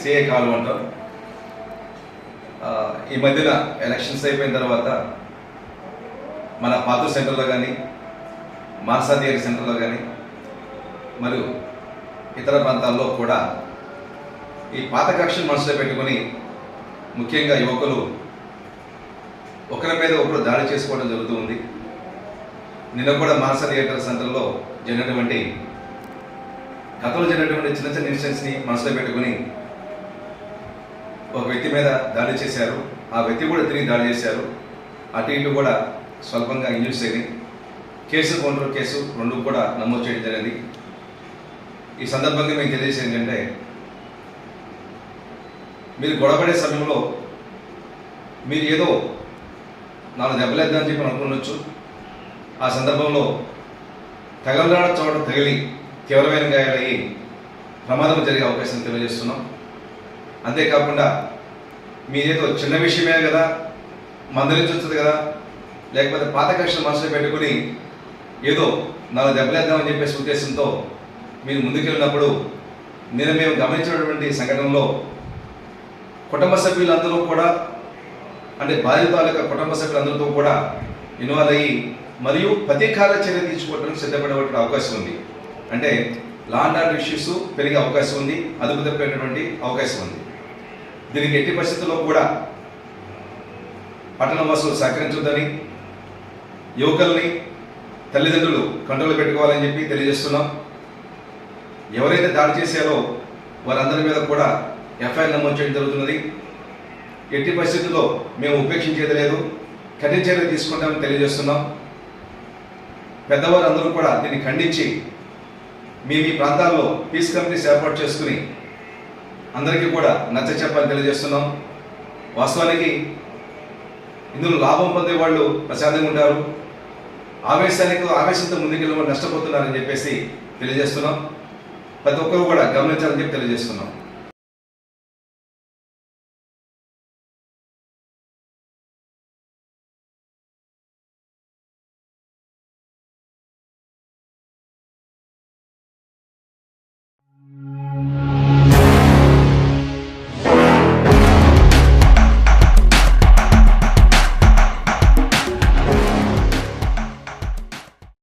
CA కాలు అంటాం. ఈ మధ్యన ఎలక్షన్స్ అయిపోయిన తర్వాత మన పాతూరు సెంటర్లో కానీ మార్సాదేవి సెంటర్లో కానీ మరియు ఇతర ప్రాంతాల్లో కూడా ఈ పాత కక్షను మనసులో పెట్టుకొని ముఖ్యంగా యువకులు ఒకరి మీద ఒకరు దాడి చేసుకోవడం జరుగుతుంది నిన్న కూడా మానస థియేటర్ సెంటర్లో జరిగినటువంటి గతంలో జరిగినటువంటి చిన్న చిన్న ఇన్సిడెంట్స్ని మనసులో పెట్టుకొని ఒక వ్యక్తి మీద దాడి చేశారు. ఆ వ్యక్తి కూడా తిరిగి దాడి చేశారు. అటు ఇటు కూడా స్వల్పంగా ఇంజూరీస్ అయినాయి. కేసు కౌంటర్ కేసు రెండు కూడా నమోదు చేయడం జరిగింది. ఈ సందర్భంగా మేము తెలియజేసేది ఏంటంటే మీరు గొడవపడే సమయంలో మీరు ఏదో నాలుగు దెబ్బలేద్దామని చెప్పి అనుకునొచ్చు ఆ సందర్భంలో తగలరాడ చోట తగిలి తీవ్రమైన గాయాలయ్యి ప్రమాదం జరిగే అవకాశం తెలియజేస్తున్నాం. అంతేకాకుండా మీదేదో చిన్న విషయమే కదా మందలించవచ్చు కదా లేకపోతే పాత కక్షలు మనసులో పెట్టుకుని ఏదో నాలుగు దెబ్బలేద్దామని చెప్పేసి ఉద్దేశంతో మీరు ముందుకెళ్ళినప్పుడు నేను మేము గమనించినటువంటి సంఘటనలో కుటుంబ సభ్యులందరూ కూడా అంటే బాధితుల యొక్క కుటుంబ సభ్యులందరితో కూడా ఇన్వాల్వ్ అయ్యి మరియు ప్రతీకార చర్య తీసుకోవడానికి సిద్ధపడే అవకాశం ఉంది. అంటే లా అండ్ ఆర్డర్ ఇష్యూస్ పెరిగే అవకాశం ఉంది అదుపు తప్పేటటువంటి అవకాశం ఉంది. దీనికి ఎట్టి పరిస్థితుల్లో కూడా పట్టణ వాసులు సహకరించొద్దని యువకుల్ని తల్లిదండ్రులు కంట్రోల్ పెట్టుకోవాలని చెప్పి తెలియజేస్తున్నాం. ఎవరైతే దాడి చేశారో వారందరి మీద కూడా ఎఫ్ఐఆర్ నమోదు చేయడం జరుగుతున్నది. ఎట్టి పరిస్థితుల్లో మేము ఉపేక్షించేది లేదు కఠిన చర్యలు తీసుకుంటామని తెలియజేస్తున్నాం. పెద్దవారు అందరూ కూడా దీన్ని ఖండించి మీ మీ ప్రాంతాల్లో పీస్ కమిటీస్ ఏర్పాటు చేసుకుని అందరికీ కూడా నచ్చ చెప్పని తెలియజేస్తున్నాం. వాస్తవానికి ఇందులో లాభం పొందే వాళ్ళు ప్రశాంతంగా ఉంటారు. ఆవేశానికి ఆవేశంతో ముందుకెళ్ళి నష్టపోతున్నారని చెప్పేసి తెలియజేస్తున్నాం. ప్రతి ఒక్కరు కూడా గమనించాలని చెప్పి తెలియజేస్తున్నాం.